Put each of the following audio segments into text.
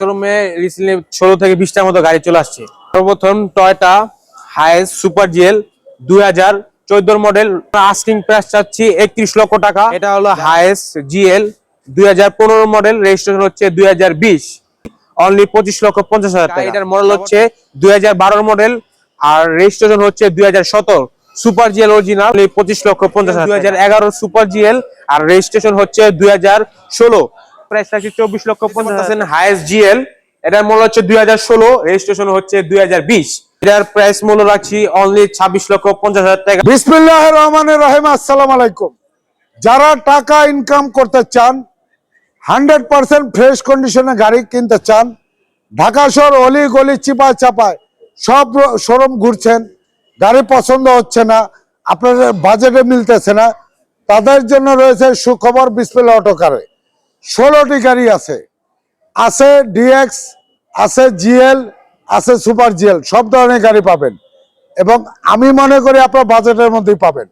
শোরুমে রিসেন্টলি ষোলো থেকে বিশটার মতো গাড়ি চলে আসছে। সর্বপ্রথম টয়টা হাইস সুপার জিএল দুই হাজার চোদ্দোর মডেল আস্কিং প্রাইস চাচ্ছি একত্রিশ লক্ষ টাকা। এটা হলো হাইস জিএল দুই হাজার পনেরো মডেল রেজিস্ট্রেশন হচ্ছে দুই হাজার বিশ। অনলি পঁচিশ লক্ষ পঞ্চাশ হাজার টাকা। এটার মডেল হচ্ছে দুই হাজার বারোর মডেল আর রেজিস্ট্রেশন হচ্ছে দুই হাজার সতেরো সুপার জিএল অরিজিনাল পঁচিশ লক্ষ পঞ্চাশ হাজার দুই হাজার এগারো সুপার জিএল আর রেজিস্ট্রেশন হচ্ছে দুই হাজার ষোলো। প্রাইস থাকছে চব্বিশ লক্ষ পঞ্চাশ হাজার। হাইয়েস্ট জিএল এটার মূল্য হচ্ছে দুই হাজার ষোলো রেজিস্ট্রেশন হচ্ছে দুই হাজার বিশ। এটার প্রাইস মূল্য রাখছি অনলি ছাব্বিশ লক্ষ পঞ্চাশ হাজার টাকা। বিসমিল্লাহ রহমানের রহিম আসসালাম আলাইকুম। যারা টাকা ইনকাম করতে চান হান্ড্রেড পার্সেন্ট ফ্রেশ কন্ডিশনে গাড়ি কিনতে চান ঢাকা শহর অলি গলি চিপায় চাপায় সব শোরুম ঘুরছেন গাড়ি পছন্দ হচ্ছে না আপনাদের বাজেটে মিলতেছে না তাদের জন্য রয়েছে সুখবর বিসমিল্লা অটো কারে ষোলোটি গাড়ি আছে। আছে ডিএক্স আছে জিএল আছে সুপার জিএল সব ধরনের গাড়ি পাবেন। এবং আমি মনে করি আপনার বাজেটের মধ্যেই পাবেন।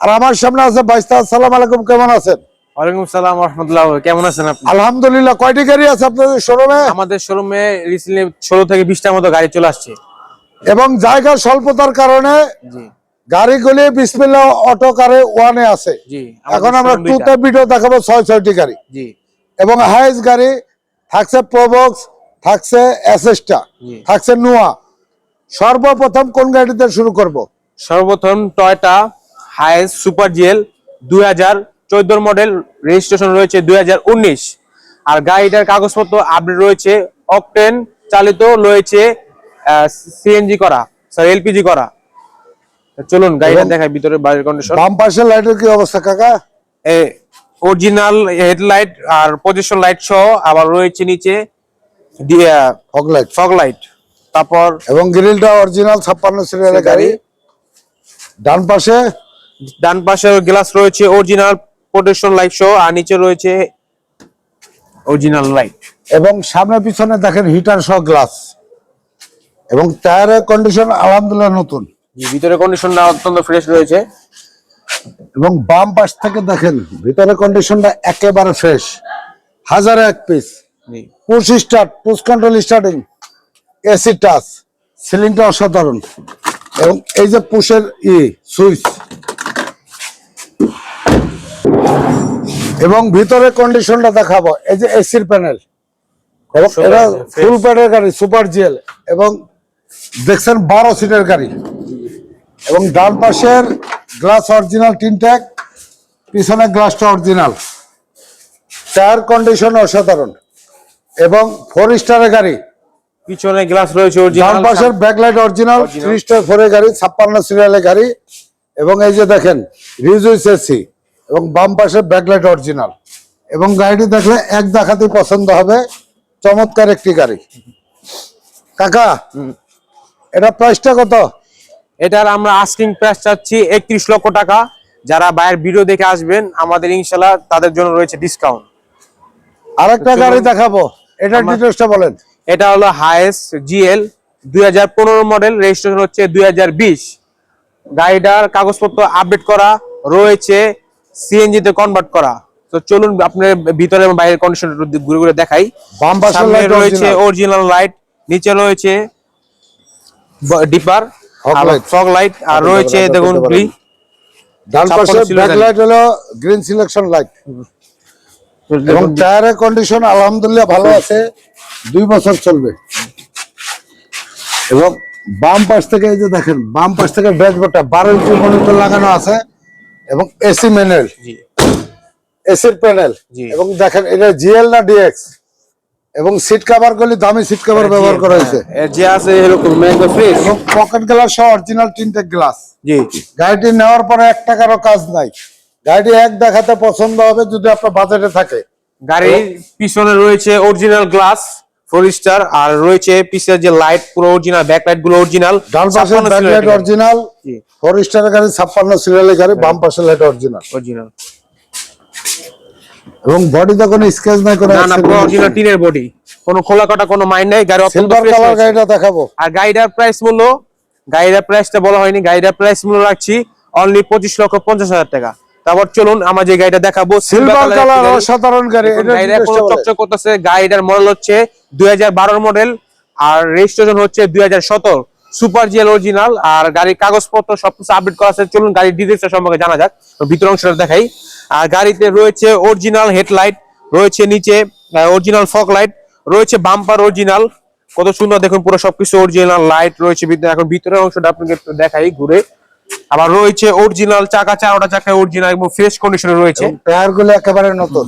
আর আমার সামনে আছে বাইস্তা আসসালাম আলাইকুম কেমন আছেন? ওয়ালাইকুম সালাম রহমতুল্লাহ কেমন আছেন আপনি? আলহামদুলিল্লাহ কয়টি গাড়ি আছে আপনাদের শোরুমে? আমাদের শোরুমে রিসেন্টলি ষোলো থেকে বিশটার মতো গাড়ি চলে আসছে। এবং জায়গা স্বল্পতার কারণে গাড়িগুলি অটো কারে ওয়ানে আছে। এখন আমরা টুতে ভিডিও দেখাবো ছয় ছয়টি গাড়ি। জি। এবং হাইস গাড়ি থাকছে প্রবক্স থাকছে অ্যাসেস্টা থাকছে নোয়া। সর্বপ্রথম কোন গাড়িতে শুরু করব? সর্বপ্রথম টয়টা হাইস সুপার জিএল দুই হাজার চোদ্দোর মডেল রেজিস্ট্রেশন রয়েছে দুই হাজার উনিশ। আর গাড়িটার কাগজপত্র আপডেট রয়েছে অকটেন চালিত রয়েছে সিএনজি করা সরি এলপিজি করা। চলুন গাড়িটা দেখায় ভিতরে বাইরের কন্ডিশন বাম পাশের লাইটের কি অবস্থা কাকা? অরিজিনাল হেডলাইট আর পজিশন লাইট সহ আবার রয়েছে নিচে ফগ লাইট ফগ লাইট তারপর এবং গ্রিলটা অরিজিনাল ছাপ্পান্ন সিরিয়ালের গাড়ি। ডান পাশে? ডান পাশের গ্লাস রয়েছে অরিজিনাল প্রোটেকশন লাইট সহ আর নিচে রয়েছে অরিজিনাল লাইট এবং সামনে পিছনে দেখেন হিটার সহ গ্লাস এবং টায়ারের কন্ডিশন আলহামদুলিল্লাহ নতুন। ভিতরে কন্ডিশনটা অত্যন্ত ফ্রেশ রয়েছে। এবং বাম পাশ থেকে দেখেন ভিতরে কন্ডিশনটা একেবারে ফ্রেশ হাজারে এক piece push start push control starting AC touch সিলিংটা অসাধারণ। এবং এই যে পুশের ই সুইচ এবং ভিতরে কন্ডিশনটা দেখাবো এই যে এসির প্যানেল এবং এটা ফুল প্যাডের গাড়ি সুপার জিএল এবং দেখছেন বারো সিটের গাড়ি। এবং ডান পাশের গ্লাস অরিজিনাল তিনট্যাক পিছনে গ্লাসটা অরিজিনাল। টায়ার কন্ডিশন অসাধারণ। এবং ফোর স্টারের গাড়ি। পিছনে গ্লাস রয়েছে ডান পাশের ব্যাকলাইট অরিজিনাল। থ্রি স্টার ফোরের গাড়ি ছাপ্পান্ন সিরিয়ালের গাড়ি। এবং এই যে দেখেন রিজুইস এসি। এবং বাম পাশের ব্যাকলাইট অরিজিনাল এবং গাড়িটি দেখলে এক দেখাতেই পছন্দ হবে। চমৎকার একটি গাড়ি। কাকা এটা প্রাইসটা কত? এটার আমরা আস্কিং প্রাইস চাচ্ছি একত্রিশ লক্ষ টাকা। যারা বাইরের ভিডিও দেখে আসবেন আমাদের ইনশাল্লাহ তাদের জন্য রয়েছে ডিসকাউন্ট আর একটা গাড়ি দেখাবো এটার ডিটেলসটা বলেন। এটা হলো হাইস জিএল দুই হাজার পনেরো মডেল রেজিস্ট্রেশন হচ্ছে দুই হাজার বিশ। গাড়িটার কাগজপত্র আপডেট করা রয়েছে সিএনজি তে কনভার্ট করা। তো চলুন আপনার ভিতরে এবং বাইরের কন্ডিশন ঘুরে ঘুরে দেখাই। বাম রয়েছে অরিজিনাল লাইট নিচে রয়েছে ডিপার। ফগ লাইট আর রয়েছে দেখুন ডান পাশে হলো গ্রিন সিলেকশন লাইট এবং টায়ারের কন্ডিশন আলহামদুলিল্লাহ ভালো আছে। দুই বছর চলবে। এবং বাম পাশ থেকে এই যে দেখেন বাম পাশ থেকে ড্যাশবোর্ডটা বারো ইঞ্চি মনিটর লাগানো আছে এবং এসি ম্যানুয়াল জি। এসির প্যানেল এবং দেখেন এটা জিএল না ডিএক্স এবং সিট কভার গুলি দামি সিট কভার ব্যবহার করা হয়েছে। হ্যাঁ, যে আছে এরকম ম্যাঙ্গো ফ্রেশ এবং পকেট গ্লাস সহ অরিজিনাল তিনটে গ্লাস জি গাড়িটি নেওয়ার পরে এক টাকারও কাজ নাই। গাড়িটি এক দেখাতে পছন্দ হবে যদি আপনার বাজেটে থাকে। গাড়ির পিছনে রয়েছে অরিজিনাল গ্লাস ফোর স্টার আর রয়েছে পিছের যে লাইট পুরো অরিজিনাল ব্যাক লাইটগুলো অরিজিনাল ডান পাশে ব্যাকলাইট অরিজিনাল জি। ফোর স্টারের গাড়ি ছাপ্পান্ন সিরিয়ালের গাড়ি বাম পাশে লাইট অরিজিনাল অরিজিনাল এবং বডিতে কোনো নাই কোনো না না পুরো অরিজিনাল টিনের বডি কোনো খোলা কাটা কোনো মাইন্ড নাই। গাড়ি অত্যন্ত সিলভার কালার গাড়িটা দেখাবো। আর গাড়িটার প্রাইস মূল্য গাড়িটার প্রাইসটা বলা হয়নি। গাড়িটার প্রাইস মূল্য রাখছি অনলি পঁচিশ লক্ষ পঞ্চাশ হাজার টাকা। তারপর চলুন আমার যে গাড়িটা দেখাবো সিলভার কালার। অসাধারণ গাড়ি গাড়িটা। চকচক করতেছে। গাড়িটার মডেল হচ্ছে দুই হাজার বারোর মডেল আর রেজিস্ট্রেশন হচ্ছে দুই হাজার সতেরো। সুপার জিএল অরিজিনাল আর গাড়ির কাগজপত্র সবকিছু আপডেট করা আছে। চলুন গাড়ির ডিটেলস সম্পর্কে জানা যাক। তো ভিতর অংশটা দেখাই। আর গাড়িতে রয়েছে অরিজিনাল হেডলাইট রয়েছে নিচে অরিজিনাল ফক লাইট রয়েছে বাম্পার অরিজিনাল কত সুন্দর দেখুন পুরো সবকিছু অরিজিনাল লাইট রয়েছে ভিতরে। এখন ভিতরের অংশটা আপনাকে একটু দেখাই ঘুরে। আবার রয়েছে অরিজিনাল চাকা চারোটা চাকা অরিজিনাল এবং ফ্রেশ কন্ডিশনে রয়েছে। টায়ারগুলো একেবারে নতুন।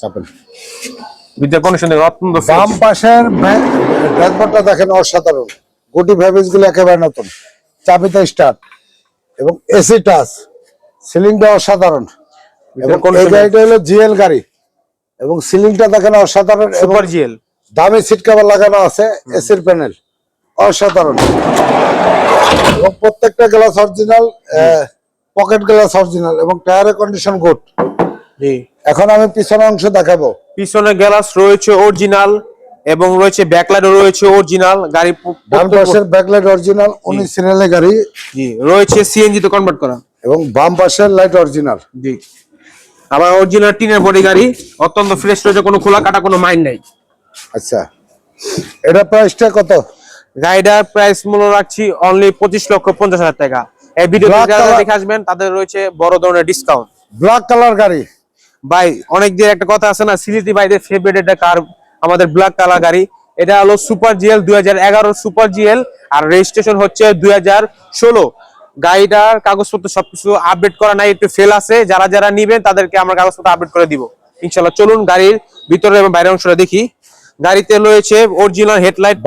চাপেন। ভিতরে কন্ডিশন অত্যন্ত। বাম পাশের দেখেন অসাধারণ। গুটি ভ্যাবিসগুলো একেবারে নতুন। চাবিতে স্টার্ট এবং এসি টাচ সিলিংটা অসাধারণ। এবং এই গাড়িটা হলো জিএল গাড়ি। এবং সিলিংটা দেখেন অসাধারণ সুপার জিএল দামি সিট কভার লাগানো আছে এসির প্যানেল অসাধারণ। এবং প্রত্যেকটা glass original pocket glass original এবং টায়ারের কন্ডিশন গুড জি। এখন আমি পিছনের অংশ দেখাবো। পিছনে গ্লাস রয়েছে অরিজিনাল এবং রয়েছে ব্যাকলাইটও রয়েছে অরিজিনাল গাড়ি ডান পাশের ব্যাকলাইট অরিজিনাল উনিশ সিরিয়ালের গাড়ি জি রয়েছে সিএনজি তে কনভার্ট করা। এবং বাম পাশের লাইট অরিজিনাল জি। আবার অরিজিনাল টিনের বডি গাড়ি অত্যন্ত ফ্রেশ রয়েছে কোনো খোলা কাটা কোনো মাইন্ড নাই। আচ্ছা। এটা প্রাইসটা কত? গাড়িটার প্রাইস মূল্য রাখছি অনলি পঁচিশ লক্ষ পঞ্চাশ হাজার টাকা। এই ভিডিও যারা দেখে আসবেন তাদের রয়েছে বড় ধরনের ডিসকাউন্ট ব্ল্যাক কালার গাড়ি। ভাই অনেক যে একটা কথা আছে না সিরিজি ভাইদের ফেভারিট একটা কার আমাদের ব্ল্যাক কালার গাড়ি। এটা হলো সুপার জিএল দুই হাজার এগারো সুপার জিএল আর রেজিস্ট্রেশন হচ্ছে দুই হাজার ষোলো। গাড়িটার কাগজপত্র সবকিছু আপডেট করা নাই একটু ফেল আছে। যারা যারা নিবেন তাদেরকে আমরা কাগজপত্র আপডেট করে দিব। ইনশাল্লাহ চলুন গাড়ির ভিতরে এবং বাইরের অংশটা দেখি। গাড়িতে রয়েছে original headlight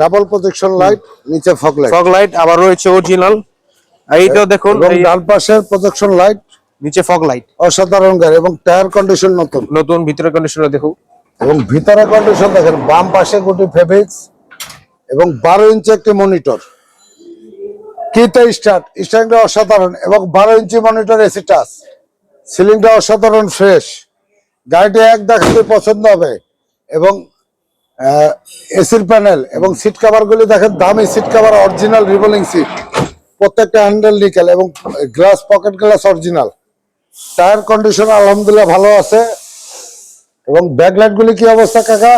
double protection light নিচে ফগ লাইট ফগ লাইট আবার রয়েছে অরিজিনাল এইটাও দেখুন ডান পাশের প্রোটেকশন লাইট নিচে ফগ লাইট অসাধারণ গাড়ি এবং টায়ার কন্ডিশন নতুন। নতুন ভিতরের কন্ডিশনটা দেখুন। এবং ভিতরে কন্ডিশন দেখেন, বাম পাশে গুটি ফেব্রিক্স এবং বারো ইঞ্চি একটি মনিটর কিতে স্টার্ট স্টার্টটা অসাধারণ এবং বারো ইঞ্চি মনিটর এসি টাচ সিলিংটা অসাধারণ ফ্রেশ গাড়িটি এক দেখাতে পছন্দ হবে এবং এসির প্যানেল এবং সিট কাভার গুলি দেখেন, দামি seat cover original revolving seat প্রত্যেকটা হ্যান্ডেল নিকেল এবং glass pocket glass original tyre condition আলহামদুলিল্লাহ ভালো আছে। এবং ব্যাকলাইট গুলি কি অবস্থা কাকা?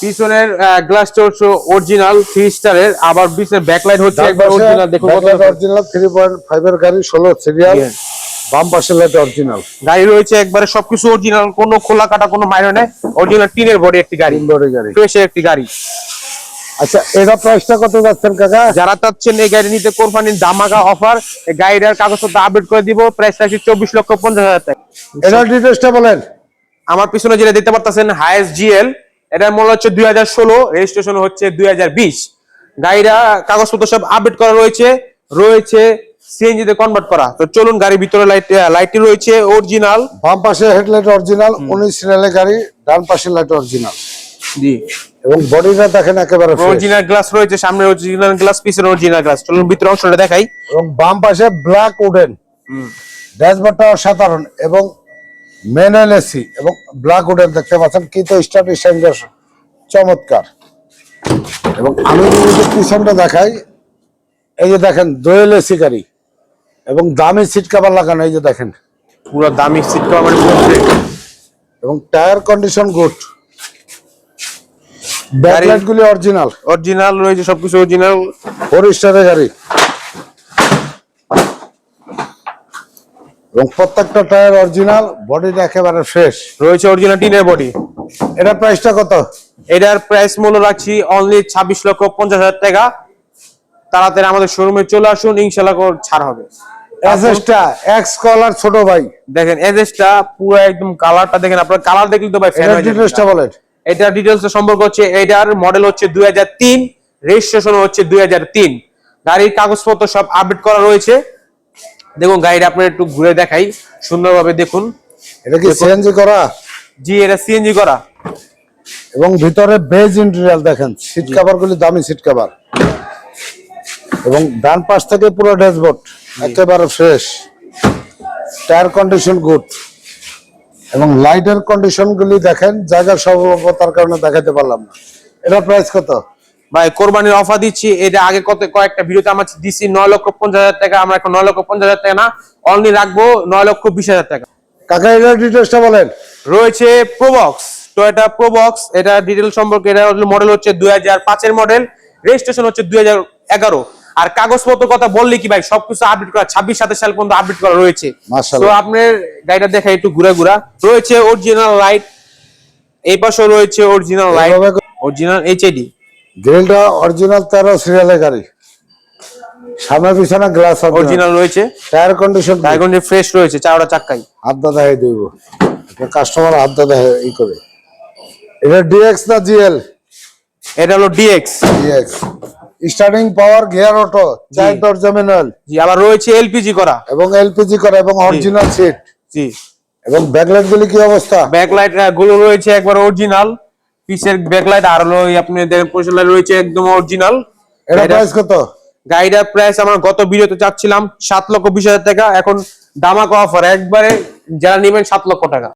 পিছনের গ্লাসটা হচ্ছে অরিজিনাল থ্রি স্টারের আবার পিছনের ব্যাকলাইট হচ্ছে একবার অরিজিনাল দেখুন কত অরিজিনাল থ্রি পয়েন্ট ফাইভ এর গাড়ি ষোলো সিরিয়াল Yes. বাম পাশে লাইট অরিজিনাল গাড়ি রয়েছে একবারে সবকিছু অরিজিনাল কোনো খোলা কাটা কোনো মাইনে নেই। অরিজিনাল টিনের বডি একটি গাড়ি। সুন্দরী গাড়ি। ফ্রেশের একটি গাড়ি। আচ্ছা এটা প্রাইসটা কত যাচ্ছেন কাকা? যারা চাচ্ছেন এই গাড়ি নিতে কোরবানির দামাকা অফার এই গাড়িটার কাগজপত্র আপডেট করে দিব। প্রাইস রাখছি চব্বিশ লক্ষ পঞ্চাশ হাজার টাকা। এটা ডিটেলসটা বলেন। আমার পিছনে যেটা দেখতে পারতেছেন হাইস জিএল এটার মূল্য হচ্ছে দুই হাজার ষোলো রেজিস্ট্রেশন হচ্ছে দুই হাজার বিশ। গাড়িটা কাগজপত্র সব আপডেট করা রয়েছে রয়েছে সিএনজি তে কনভার্ট করা। তো চলুন গাড়ির ভিতরে লাইট লাইটটি রয়েছে অরিজিনাল বাম পাশে হেডলাইট অরিজিনাল উনিশ সিরিয়ালের গাড়ি ডান পাশে লাইট অরিজিনাল জি। এবং বডিটা দেখেন একেবারে। অরিজিনাল গ্লাস রয়েছে সামনে অরিজিনাল গ্লাস পিছনে অরিজিনাল গ্লাস চলুন ভিতরে অংশটা দেখাই। এবং বাম পাশে ব্ল্যাক উডেন হুম। ড্যাশবোর্ডটা অসাধারণ এবং ম্যানুয়াল এসি এবং ব্ল্যাক উডেন দেখতে পাচ্ছেন কি তো স্টার্ট স্ট্যান্ডার্ড চমৎকার। এবং আমি যদি পিছনটা দেখাই এই যে দেখেন দোয়েল এসি গাড়ি এবং দামি সিট কাভার লাগানো এই যে দেখেন। পুরো দামি সিট কভার। এবং টায়ার কন্ডিশন গুড ব্যাকলাইট গুলি অরিজিনাল অরিজিনাল রয়েছে সবকিছু অরিজিনাল ফোর স্টারের গাড়ি। এবং প্রত্যেকটা টায়ার অরিজিনাল বডিটা একেবারে ফ্রেশ রয়েছে অরিজিনাল টিনের বডি এটা প্রাইসটা কত? এটার প্রাইস মূল্য রাখছি অনলি ছাব্বিশ লক্ষ পঞ্চাশ হাজার টাকা। তাড়াতাড়ি আমাদের শোরুমে চলে আসুন ইনশাল্লাহ ছাড় হবে। এসএসটা এক্স কলার ছোট ভাই। দেখেন পুরো একদম কালারটা দেখেন আপনার। কালার দেখলে তো ভাই ফ্যান হয়ে বলেন। এটা ডিটেলস সম্পর্ক হচ্ছে এটার মডেল হচ্ছে রেজিস্ট্রেশন হচ্ছে দুই হাজার তিন। গাড়ির কাগজপত্র সব আপডেট করা রয়েছে। দেখুন গাড়িটা আপনার একটু ঘুরে দেখাই সুন্দরভাবে দেখুন। এটা কি সিএনজি করা? জি এটা সিএনজি করা। এবং ভিতরে বেজ ইন্টেরিয়াল দেখেন সিট কভার গুলি দামি সিট কভার এবং ডান পাশ থেকে পুরো ড্যাশবোর্ড একেবারে ফ্রেশ টায়ার কন্ডিশন গুড এবং লাইটের কন্ডিশন গুলি দেখেন জায়গার স্বল্পতার কারণে দেখাতে পারলাম না। এটা প্রাইস কত? ভাই কোরবানির অফার দিচ্ছি। এটা আগে কত কয়েকটা ভিডিওতে আমার দিচ্ছি নয় লক্ষ পঞ্চাশ হাজার টাকা আমরা এখন নয় লক্ষ পঞ্চাশ হাজার টাকা না অনলি রাখব নয় লক্ষ বিশ হাজার টাকা। কাকা এটার ডিটেলসটা বলেন। রয়েছে প্রোবক্স টয়োটা প্রোবক্স এটা ডিটেল সম্পর্কে এটা মডেল হচ্ছে দুই হাজার পাঁচের মডেল রেজিস্ট্রেশন হচ্ছে দুই হাজার এগারো। আর কাগজপত্র কথা বললে কি ভাই সবকিছু আপডেট করা ছাব্বিশ সাতাশ সাল পর্যন্ত আপডেট করা রয়েছে। মাশাআল্লাহ। তো আপনার গাড়িটা দেখা একটু ঘুরা ঘুরা। রয়েছে অরিজিনাল লাইট এই পাশেও রয়েছে অরিজিনাল লাইট অরিজিনাল এইচএডি গ্রিলটা অরিজিনাল তেরো সিরিয়ালের গাড়ি। সামনে পিছনে গ্লাস অরিজিনাল রয়েছে। টায়ার কন্ডিশন এখন ফ্রেশ রয়েছে চারটা চাক্কাই। হাত দাদা হয়ে দিব। কাস্টমার হাত দাদা ই করে। এটা ডিএক্স না জিএল এটা হলো DX DX starting power gear auto চার দরজা ম্যানুয়াল জি আবার রয়েছে এলপিজি করা। এবং এলপিজি করা এবং অরিজিনাল সিট জি। এবং ব্যাকলাইট গুলি কি অবস্থা? ব্যাকলাইটগুলো রয়েছে একবার অরিজিনাল পিসের ব্যাকলাইট আর হলো আপনি দেখেন পয়সা রয়েছে একদম অরিজিনাল এটা প্রাইস কত? গাড়িটার প্রাইস আমরা গত ভিডিওতে চাচ্ছিলাম সাত লক্ষ বিশ হাজার টাকা এখন দামাকা অফার একবারে যারা নেবেন সাত লক্ষ টাকা।